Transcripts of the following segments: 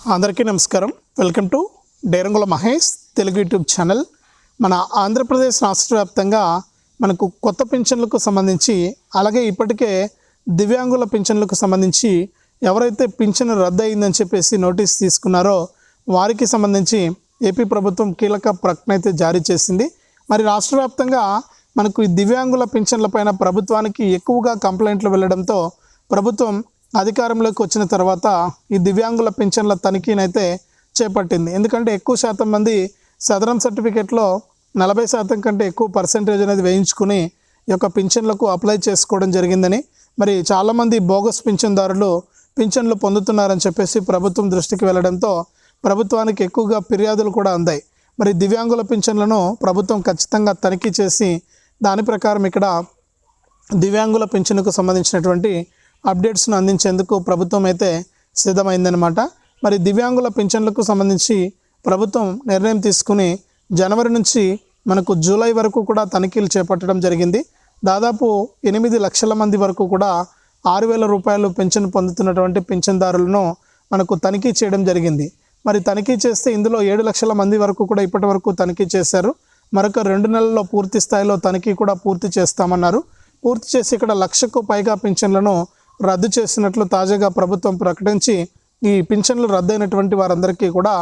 అందరికీ నమస్కారం. Welcome to Derangula Mahesh Telugu YouTube channel. మన ఆంధ్రప్రదేశ్ రాష్ట్ర వ్యాప్తంగా మనకు కొత్త పింఛన్లకు సంబంధించి అలాగే ఇప్పటికే దివ్యాంగుల పింఛన్లకు సంబంధించి ఎవరైతే పింఛను రద్దు అయిందని చెప్పేసి నోటీస్ తీసుకున్నారో వారికి సంబంధించి ఏపీ ప్రభుత్వం కీలక ప్రకటన అయితే జారీ చేసింది. మరి రాష్ట్ర వ్యాప్తంగా మనకు దివ్యాంగుల పింఛన్లపైన ప్రభుత్వానికి ఎక్కువగా కంప్లైంట్లు వెళ్ళడంతో ప్రభుత్వం అధికారంలోకి వచ్చిన తర్వాత ఈ దివ్యాంగుల పింఛన్ల తనిఖీనైతే చేపట్టింది. ఎందుకంటే ఎక్కువ శాతం మంది సదరం సర్టిఫికేట్లో నలభై శాతం కంటే ఎక్కువ పర్సెంటేజ్ అనేది వేయించుకుని ఈ యొక్క పింఛన్లకు అప్లై చేసుకోవడం జరిగిందని మరి చాలామంది బోగస్ పింఛన్దారులు పింఛన్లు పొందుతున్నారని చెప్పేసి ప్రభుత్వం దృష్టికి వెళ్ళడంతో ప్రభుత్వానికి ఎక్కువగా ఫిర్యాదులు కూడా అందాయి. మరి దివ్యాంగుల పింఛన్లను ప్రభుత్వం ఖచ్చితంగా తనిఖీ చేసి దాని ప్రకారం ఇక్కడ దివ్యాంగుల పింఛన్కు సంబంధించినటువంటి అప్డేట్స్ను అందించేందుకు ప్రభుత్వం అయితే సిద్ధమైందనమాట మరి దివ్యాంగుల పింఛన్లకు సంబంధించి ప్రభుత్వం నిర్ణయం తీసుకుని జనవరి నుంచి మనకు జూలై వరకు కూడా తనిఖీలు చేపట్టడం జరిగింది. దాదాపు ఎనిమిది లక్షల మంది వరకు కూడా ఆరు వేల రూపాయలు పెన్షన్ పొందుతున్నటువంటి పింఛన్దారులను మనకు తనిఖీ చేయడం జరిగింది. మరి తనిఖీ చేస్తే ఇందులో ఏడు లక్షల మంది వరకు కూడా ఇప్పటి వరకు తనిఖీ చేశారు. మరొక రెండు నెలల్లో పూర్తి స్థాయిలో తనిఖీ కూడా పూర్తి చేస్తామన్నారు. పూర్తి చేసి ఇక్కడ లక్షకు పైగా పింఛన్లను రద్దు చేసినట్లు తాజాగా ప్రభుత్వం ప్రకటించి ఈ పింఛన్లు రద్దయినటువంటి వారందరికీ కూడా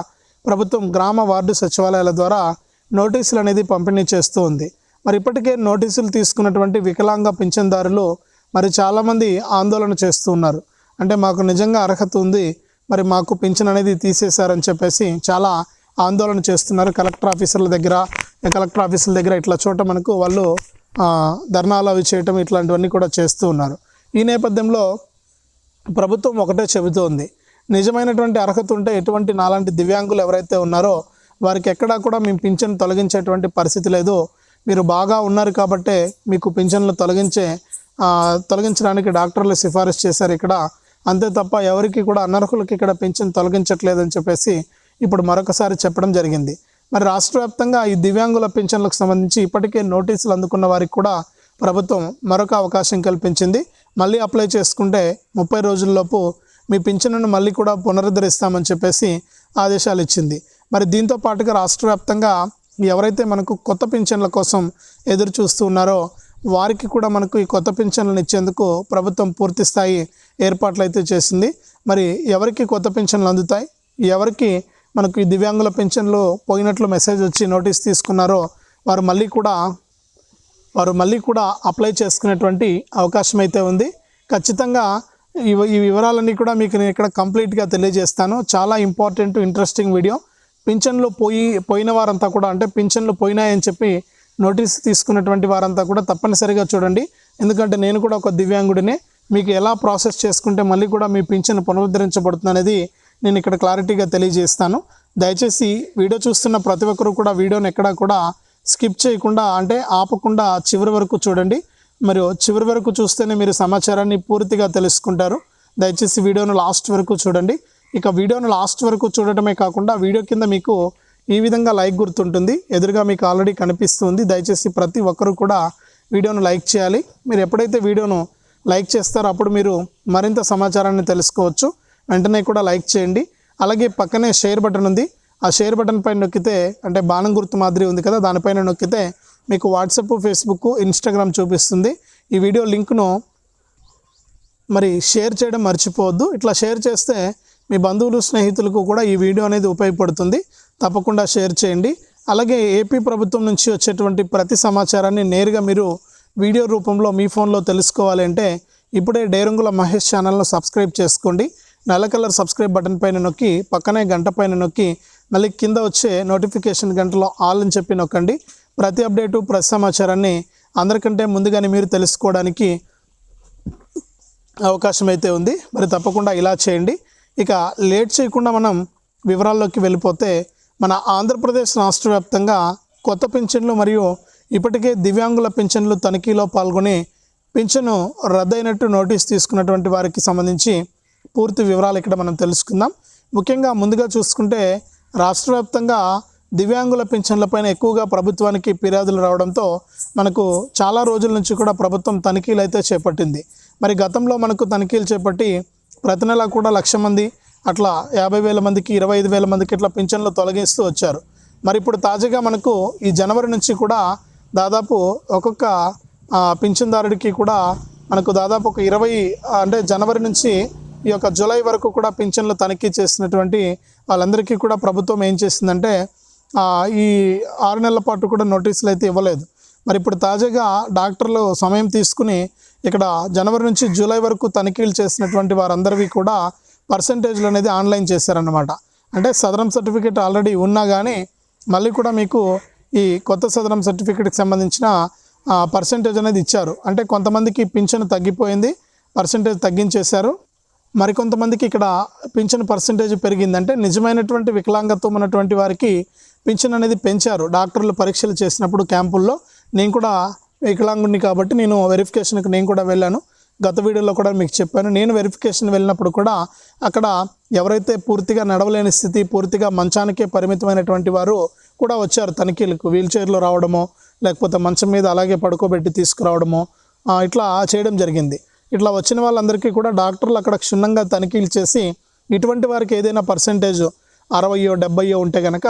ప్రభుత్వం గ్రామ వార్డు సచివాలయాల ద్వారా నోటీసులు అనేది పంపిణీ చేస్తూ ఉంది. మరి ఇప్పటికే నోటీసులు తీసుకున్నటువంటి వికలాంగ పింఛన్దారులు మరి చాలామంది ఆందోళన చేస్తూ ఉన్నారు. అంటే మాకు నిజంగా అర్హత ఉంది మరి మాకు పింఛన్ అనేది తీసేశారని చెప్పేసి చాలా ఆందోళన చేస్తున్నారు. కలెక్టర్ ఆఫీసర్ల దగ్గర కలెక్టర్ ఆఫీసుల దగ్గర ఇట్లా చోట మనకు వాళ్ళు ధర్నాలు అవి చేయటం ఇట్లాంటివన్నీ కూడా చేస్తూ ఉన్నారు. ఈ నేపథ్యంలో ప్రభుత్వం ఒకటే చెబుతోంది. నిజమైనటువంటి అర్హత ఉంటే ఎటువంటి నాలాంటి దివ్యాంగులు ఎవరైతే ఉన్నారో వారికి ఎక్కడా కూడా మేము పింఛన్ తొలగించేటువంటి పరిస్థితి లేదు. మీరు బాగా ఉన్నారు కాబట్టే మీకు పింఛన్లు తొలగించే తొలగించడానికి డాక్టర్లు సిఫారసు చేశారు ఇక్కడ. అంతే తప్ప ఎవరికి కూడా అనర్హులకి ఇక్కడ పింఛన్ తొలగించట్లేదని చెప్పేసి ఇప్పుడు మరొకసారి చెప్పడం జరిగింది. మరి రాష్ట్ర వ్యాప్తంగా ఈ దివ్యాంగుల పింఛన్లకు సంబంధించి ఇప్పటికే నోటీసులు అందుకున్న వారికి కూడా ప్రభుత్వం మరొక అవకాశం కల్పించింది. మళ్ళీ అప్లై చేసుకుంటే ముప్పై రోజుల్లోపు మీ పింఛన్ను మళ్ళీ కూడా పునరుద్ధరిస్తామని చెప్పేసి ఆదేశాలు ఇచ్చింది. మరి దీంతో పాటుగా రాష్ట్ర వ్యాప్తంగా ఎవరైతే మనకు కొత్త పింఛన్ల కోసం ఎదురు చూస్తూ ఉన్నారో వారికి కూడా మనకు ఈ కొత్త పింఛన్లను ఇచ్చేందుకు ప్రభుత్వం పూర్తి స్థాయి ఏర్పాట్లు అయితే చేసింది. మరి ఎవరికి కొత్త పింఛన్లు అందుతాయి? ఎవరికి మనకు ఈ దివ్యాంగుల పింఛన్లు పోయినట్లు మెసేజ్ వచ్చి నోటీస్ తీసుకున్నారో వారు మళ్ళీ కూడా వారు మళ్ళీ కూడా అప్లై చేసుకునేటువంటి అవకాశం అయితే ఉంది. ఖచ్చితంగా ఈ ఈ వివరాలన్నీ కూడా మీకు నేను ఇక్కడ కంప్లీట్గా తెలియజేస్తాను. చాలా ఇంపార్టెంట్ ఇంట్రెస్టింగ్ వీడియో. పింఛన్లు పోయి పోయిన వారంతా కూడా అంటే పింఛన్లు పోయినాయని చెప్పి నోటీస్ తీసుకున్నటువంటి వారంతా కూడా తప్పనిసరిగా చూడండి. ఎందుకంటే నేను కూడా ఒక దివ్యాంగుడినే. మీకు ఎలా ప్రాసెస్ చేసుకుంటే మళ్ళీ కూడా మీ పింఛన్ పునరుద్ధరించబడుతుంది అనేది నేను ఇక్కడ క్లారిటీగా తెలియజేస్తాను. దయచేసి వీడియో చూస్తున్న ప్రతి ఒక్కరూ కూడా వీడియోని ఎక్కడా కూడా స్కిప్ చేయకుండా అంటే ఆపకుండా చివరి వరకు చూడండి. మరియు చివరి వరకు చూస్తేనే మీరు సమాచారాన్ని పూర్తిగా తెలుసుకుంటారు. దయచేసి వీడియోను లాస్ట్ వరకు చూడండి. ఇక వీడియోను లాస్ట్ వరకు చూడటమే కాకుండా వీడియో కింద మీకు ఈ విధంగా లైక్ గుర్తుంటుంది. ఎదురుగా మీకు ఆల్రెడీ కనిపిస్తుంది. దయచేసి ప్రతి ఒక్కరూ కూడా వీడియోను లైక్ చేయాలి. మీరు ఎప్పుడైతే వీడియోను లైక్ చేస్తారో అప్పుడు మీరు మరింత సమాచారాన్ని తెలుసుకోవచ్చు. వెంటనే కూడా లైక్ చేయండి. అలాగే పక్కనే షేర్ బటన్ ఉంది. ఆ షేర్ బటన్ పైన నొక్కితే అంటే బాణం గుర్తు మాదిరి ఉంది కదా దానిపైన నొక్కితే మీకు వాట్సాప్ ఫేస్బుక్ ఇన్స్టాగ్రామ్ చూపిస్తుంది. ఈ వీడియో లింక్ను మరి షేర్ చేయడం మర్చిపోవద్దు. ఇట్లా షేర్ చేస్తే మీ బంధువులు స్నేహితులకు కూడా ఈ వీడియో అనేది ఉపయోగపడుతుంది. తప్పకుండా షేర్ చేయండి. అలాగే ఏపీ ప్రభుత్వం నుంచి వచ్చేటువంటి ప్రతి సమాచారాన్ని నేరుగా మీరు వీడియో రూపంలో మీ ఫోన్లో తెలుసుకోవాలి అంటే ఇప్పుడే డేరంగుల మహేష్ ఛానల్ను సబ్స్క్రైబ్ చేసుకోండి. నల్ల కలర్ సబ్స్క్రైబ్ బటన్ పైన నొక్కి పక్కనే గంట పైన నొక్కి మళ్ళీ కింద వచ్చే నోటిఫికేషన్ గంటలో ఆల్ అని చెప్పి నొక్కండి. ప్రతి అప్డేటు ప్రతి సమాచారాన్ని అందరికంటే ముందుగానే మీరు తెలుసుకోవడానికి అవకాశం అయితే ఉంది. మరి తప్పకుండా ఇలా చేయండి. ఇక లేట్ చేయకుండా మనం వివరాల్లోకి వెళ్ళిపోతే మన ఆంధ్రప్రదేశ్ రాష్ట్ర వ్యాప్తంగా కొత్త పింఛన్లు మరియు ఇప్పటికే దివ్యాంగుల పింఛన్లు తనిఖీలో పాల్గొని పింఛను రద్దయినట్టు నోటీస్ తీసుకున్నటువంటి వారికి సంబంధించి పూర్తి వివరాలు ఇక్కడ మనం తెలుసుకుందాం. ముఖ్యంగా ముందుగా చూసుకుంటే రాష్ట్ర వ్యాప్తంగా దివ్యాంగుల పింఛన్లపైన ఎక్కువగా ప్రభుత్వానికి ఫిర్యాదులు రావడంతో మనకు చాలా రోజుల నుంచి కూడా ప్రభుత్వం తనిఖీలు అయితే చేపట్టింది. మరి గతంలో మనకు తనిఖీలు చేపట్టి ప్రతి నెల కూడా లక్ష మంది అట్లా యాభై వేల మందికి ఇరవై ఐదు వేల మందికి ఇట్లా పింఛన్లు తొలగిస్తూ వచ్చారు. మరి ఇప్పుడు తాజాగా మనకు ఈ జనవరి నుంచి కూడా దాదాపు ఒక్కొక్క పింఛన్దారుడికి కూడా మనకు దాదాపు ఒక ఇరవై అంటే జనవరి నుంచి ఈ యొక్క జూలై వరకు కూడా పింఛన్లు తనిఖీ చేసినటువంటి వాళ్ళందరికీ కూడా ప్రభుత్వం ఏం చేసిందంటే ఈ ఆరు నెలల పాటు కూడా నోటీసులు అయితే ఇవ్వలేదు. మరి ఇప్పుడు తాజాగా డాక్టర్లు సమయం తీసుకుని ఇక్కడ జనవరి నుంచి జూలై వరకు తనిఖీలు చేసినటువంటి వారందరివి కూడా పర్సంటేజ్లు అనేది ఆన్లైన్ చేశారనమాట అంటే సదరం సర్టిఫికేట్ ఆల్రెడీ ఉన్నా కానీ మళ్ళీ కూడా మీకు ఈ కొత్త సదరం సర్టిఫికేట్కి సంబంధించిన పర్సంటేజ్ అనేది ఇచ్చారు. అంటే కొంతమందికి పింఛను తగ్గిపోయింది పర్సంటేజ్ తగ్గించేశారు. మరికొంతమందికి ఇక్కడ పింఛన్ పర్సంటేజ్ పెరిగిందంటే నిజమైనటువంటి వికలాంగత్వం ఉన్నటువంటి వారికి పింఛన్ అనేది పెంచారు. డాక్టర్లు పరీక్షలు చేసినప్పుడు క్యాంపుల్లో నేను కూడా వికలాంగుడిని కాబట్టి నేను వెరిఫికేషన్కి నేను కూడా వెళ్ళాను. గత వీడియోలో కూడా మీకు చెప్పాను. నేను వెరిఫికేషన్ వెళ్ళినప్పుడు కూడా అక్కడ ఎవరైతే పూర్తిగా నడవలేని స్థితి పూర్తిగా మంచానికే పరిమితమైనటువంటి వారు కూడా వచ్చారు. తనిఖీలకు వీల్చైర్లో రావడమో లేకపోతే మంచం మీద అలాగే పడుకోబెట్టి తీసుకురావడమో ఇట్లా చేయడం జరిగింది. ఇట్లా వచ్చిన వాళ్ళందరికీ కూడా డాక్టర్లు అక్కడ క్షుణ్ణంగా తనిఖీలు చేసి ఇటువంటి వారికి ఏదైనా పర్సంటేజ్ అరవయో డెబ్బయో ఉంటే కనుక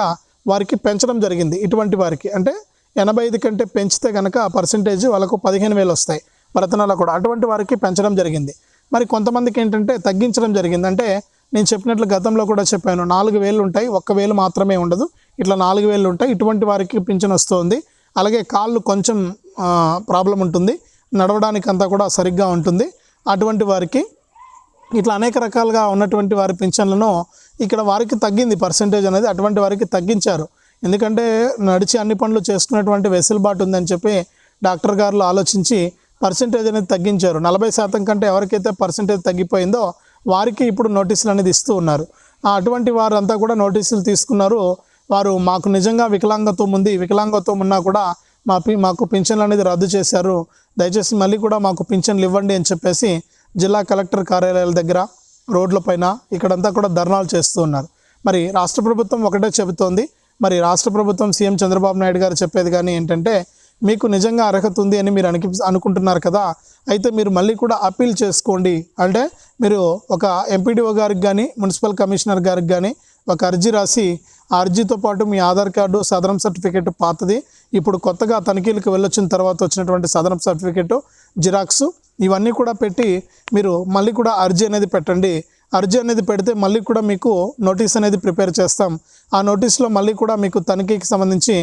వారికి పెంచడం జరిగింది. ఇటువంటి వారికి అంటే ఎనభై ఐదు కంటే పెంచితే కనుక ఆ పర్సంటేజ్ వాళ్ళకు పదిహేను వేలు వస్తాయి. భరతనాల కూడా అటువంటి వారికి పెంచడం జరిగింది. మరి కొంతమందికి ఏంటంటే తగ్గించడం జరిగింది. అంటే నేను చెప్పినట్లు గతంలో కూడా చెప్పాను నాలుగు వేలు ఉంటాయి ఒక్క వేలు మాత్రమే ఉండదు. ఇట్లా నాలుగు వేలు ఉంటాయి ఇటువంటి వారికి పింఛన్ వస్తుంది. అలాగే కాళ్ళు కొంచెం ప్రాబ్లం ఉంటుంది. నడవడానికి అంతా కూడా సరిగ్గా ఉంటుంది. అటువంటి వారికి ఇట్లా అనేక రకాలుగా ఉన్నటువంటి వారి పింఛన్లను ఇక్కడ వారికి తగ్గింది పర్సంటేజ్ అనేది అటువంటి వారికి తగ్గించారు. ఎందుకంటే నడిచి అన్ని పనులు చేసుకునేటువంటి వెసులుబాటు ఉందని చెప్పి డాక్టర్ గారు ఆలోచించి పర్సంటేజ్ అనేది తగ్గించారు. నలభై శాతం కంటే ఎవరికైతే పర్సంటేజ్ తగ్గిపోయిందో వారికి ఇప్పుడు నోటీసులు అనేది ఇస్తూ ఉన్నారు. ఆ అటువంటి వారంతా కూడా నోటీసులు తీసుకున్నారు. వారు మాకు నిజంగా వికలాంగత్వం ఉంది వికలాంగత్వం ఉన్నా కూడా మా పి మాకు పింఛన్లు అనేది రద్దు చేశారు. దయచేసి మళ్ళీ కూడా మాకు పింఛన్లు ఇవ్వండి అని చెప్పేసి జిల్లా కలెక్టర్ కార్యాలయాల దగ్గర రోడ్లపైన ఇక్కడంతా కూడా ధర్నాలు చేస్తూ ఉన్నారు. మరి రాష్ట్ర ప్రభుత్వం ఒకటే చెబుతోంది. మరి రాష్ట్ర ప్రభుత్వం సీఎం చంద్రబాబు నాయుడు గారు చెప్పేది కానీ ఏంటంటే మీకు నిజంగా అర్హత ఉంది అని మీరు అనికి అనుకుంటున్నారు కదా అయితే మీరు మళ్ళీ కూడా అప్పీల్ చేసుకోండి. అంటే మీరు ఒక ఎంపీడీఓ గారికి కానీ మున్సిపల్ కమిషనర్ గారికి కానీ ఒక అర్జీ రాసి అర్జీతో పాటు మీ ఆధార్ కార్డు సదరం సర్టిఫికేట్ పాతది. ఇప్పుడు కొత్తగా తనిఖీలకు వెళ్ళొచ్చిన తర్వాత వచ్చినటువంటి సదరం సర్టిఫికేట్ జిరాక్స్ ఇవన్నీ కూడా పెట్టి మీరు మళ్ళీ కూడా అర్జీ అనేది పెట్టండి. అర్జీ అనేది పెడితే మళ్ళీ కూడా మీకు నోటీస్ అనేది ప్రిపేర్ చేస్తాం. ఆ నోటీస్లో మళ్ళీ కూడా మీకు తనిఖీకి సంబంధించి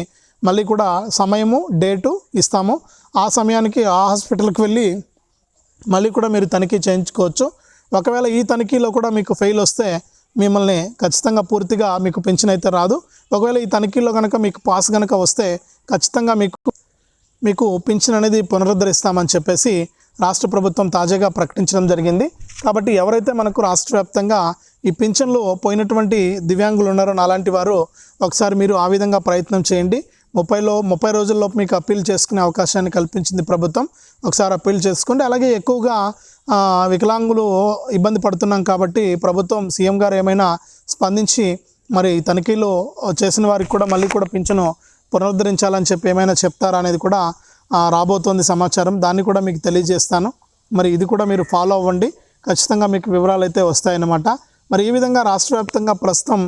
మళ్ళీ కూడా సమయము డేటు ఇస్తాము. ఆ సమయానికి ఆ హాస్పిటల్కి వెళ్ళి మళ్ళీ కూడా మీరు తనిఖీ చేయించుకోవచ్చు. ఒకవేళ ఈ తనిఖీలో కూడా మీకు ఫెయిల్ వస్తే మిమ్మల్ని ఖచ్చితంగా పూర్తిగా మీకు పెన్షన్ అయితే రాదు. ఒకవేళ ఈ తనిఖీలో కనుక మీకు పాస్ కనుక వస్తే ఖచ్చితంగా మీకు మీకు పింఛన్ అనేది పునరుద్ధరిస్తామని చెప్పేసి రాష్ట్ర ప్రభుత్వం తాజాగా ప్రకటించడం జరిగింది. కాబట్టి ఎవరైతే మనకు రాష్ట్ర వ్యాప్తంగా ఈ పింఛన్లు పోయినటువంటి దివ్యాంగులు ఉన్నారో అలాంటి వారు ఒకసారి మీరు ఆ విధంగా ప్రయత్నం చేయండి. ముప్పైలో ముప్పై రోజుల్లో మీకు అప్పీల్ చేసుకునే అవకాశాన్ని కల్పించింది ప్రభుత్వం. ఒకసారి అప్పీల్ చేసుకోండి. అలాగే ఎక్కువగా వికలాంగులు ఇబ్బంది పడుతున్నాం కాబట్టి ప్రభుత్వం సీఎం గారు ఏమైనా స్పందించి మరి తనిఖీలు చేసిన వారికి కూడా మళ్ళీ కూడా పింఛను పునరుద్ధరించాలని చెప్పి ఏమైనా చెప్తారా అనేది కూడా రాబోతోంది సమాచారం. దాన్ని కూడా మీకు తెలియజేస్తాను. మరి ఇది కూడా మీరు ఫాలో అవ్వండి. ఖచ్చితంగా మీకు వివరాలు అయితే వస్తాయన్నమాట. మరి ఈ విధంగా రాష్ట్ర వ్యాప్తంగా ప్రస్తుతం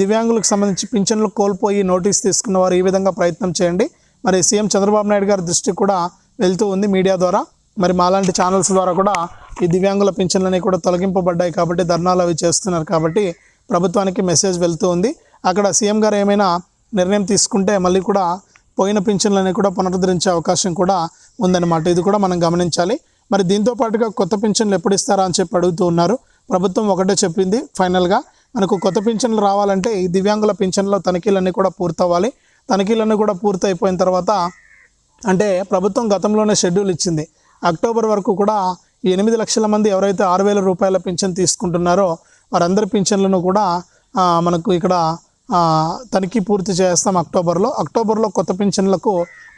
దివ్యాంగులకు సంబంధించి పింఛన్లు కోల్పోయి నోటీస్ తీసుకున్న వారు ఈ విధంగా ప్రయత్నం చేయండి. మరి సీఎం చంద్రబాబు నాయుడు గారి దృష్టికి కూడా వెళ్తూ ఉంది మీడియా ద్వారా. మరి మాలాంటి ఛానల్స్ ద్వారా కూడా ఈ దివ్యాంగుల పింఛన్లని కూడా తొలగింపబడ్డాయి కాబట్టి ధర్నాలు అవి చేస్తున్నారు కాబట్టి ప్రభుత్వానికి మెసేజ్ వెళ్తూ ఉంది. అక్కడ సీఎం గారు ఏమైనా నిర్ణయం తీసుకుంటే మళ్ళీ కూడా పోయిన పింఛన్లని కూడా పునరుద్ధరించే అవకాశం కూడా ఉందన్నమాట. ఇది కూడా మనం గమనించాలి. మరి దీంతో పాటుగా కొత్త పింఛన్లు ఎప్పుడు ఇస్తారా అని చెప్పి అడుగుతూ ఉన్నారు. ప్రభుత్వం ఒకటే చెప్పింది ఫైనల్గా మనకు కొత్త పింఛన్లు రావాలంటే ఈ దివ్యాంగుల పింఛన్లో తనిఖీలన్నీ కూడా పూర్తవ్వాలి. తనిఖీలన్నీ కూడా పూర్తయిపోయిన తర్వాత అంటే ప్రభుత్వం గతంలోనే షెడ్యూల్ ఇచ్చింది. అక్టోబర్ వరకు కూడా ఈ ఎనిమిది లక్షల మంది ఎవరైతే ఆరు వేల రూపాయల పింఛన్ తీసుకుంటున్నారో వారందరి పింఛన్లను కూడా మనకు ఇక్కడ తనిఖీ పూర్తి చేస్తాం అక్టోబర్లో. అక్టోబర్లో కొత్త పింఛన్లకు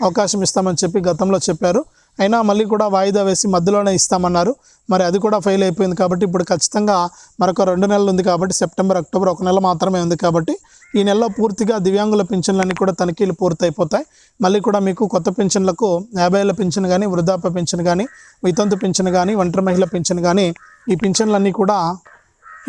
అవకాశం ఇస్తామని చెప్పి గతంలో చెప్పారు. అయినా మళ్ళీ కూడా వాయిదా వేసి మధ్యలోనే ఇస్తామన్నారు. మరి అది కూడా ఫెయిల్ అయిపోయింది కాబట్టి ఇప్పుడు ఖచ్చితంగా మరొక రెండు నెలలు ఉంది కాబట్టి సెప్టెంబర్ అక్టోబర్ ఒక నెల మాత్రమే ఉంది కాబట్టి ఈ నెలలో పూర్తిగా దివ్యాంగుల పింఛన్లన్నీ కూడా తనిఖీలు పూర్తయిపోతాయి. మళ్ళీ కూడా మీకు కొత్త పింఛన్లకు యాభై ఏళ్ళ పింఛన్ కానీ వృద్ధాప్య పింఛన్ కానీ వితంతు పింఛన్ కానీ ఒంటరి మహిళ పింఛన్ కానీ ఈ పింఛన్లన్నీ కూడా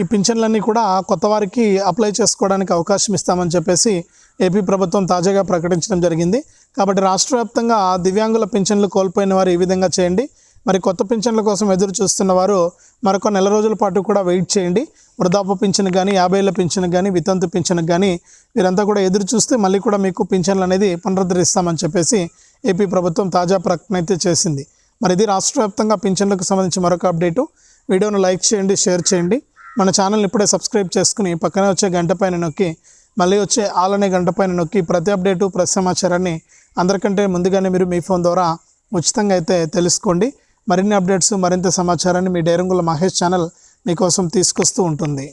ఈ పింఛన్లన్నీ కూడా కొత్త వారికి అప్లై చేసుకోవడానికి అవకాశం ఇస్తామని చెప్పేసి ఏపీ ప్రభుత్వం తాజాగా ప్రకటించడం జరిగింది. కాబట్టి రాష్ట్ర వ్యాప్తంగా దివ్యాంగుల పింఛన్లు కోల్పోయిన వారు ఈ విధంగా చేయండి. మరి కొత్త పింఛన్ల కోసం ఎదురు చూస్తున్న వారు మరొక నెల రోజుల పాటు కూడా వెయిట్ చేయండి. వృద్ధాప్య పింఛన్ కానీ యాభైల పింఛన్ కానీ వితంతు పింఛన్ కానీ వీరంతా కూడా ఎదురు చూస్తే మళ్ళీ కూడా మీకు పింఛన్లు అనేది పునరుద్ధరిస్తామని చెప్పేసి ఏపీ ప్రభుత్వం తాజా ప్రకటన అయితే చేసింది. మరి ఇది రాష్ట్ర వ్యాప్తంగా పింఛన్లకు సంబంధించి మరొక అప్డేటు. వీడియోను లైక్ చేయండి షేర్ చేయండి. మన ఛానల్ని ఇప్పుడే సబ్స్క్రైబ్ చేసుకుని పక్కనే వచ్చే గంట పైన నొక్కి మళ్ళీ వచ్చే ఆలనే గంట పైన నొక్కి ప్రతి అప్డేటు ప్రతి సమాచారాన్ని అందరికంటే ముందుగానే మీరు మీ ఫోన్ ద్వారా ఉచితంగా అయితే తెలుసుకోండి. మరిన్ని అప్డేట్స్ మరింత సమాచారాన్ని మీ డైరంగుల మహేష్ ఛానల్ మీకోసం తీసుకొస్తూ ఉంటుంది.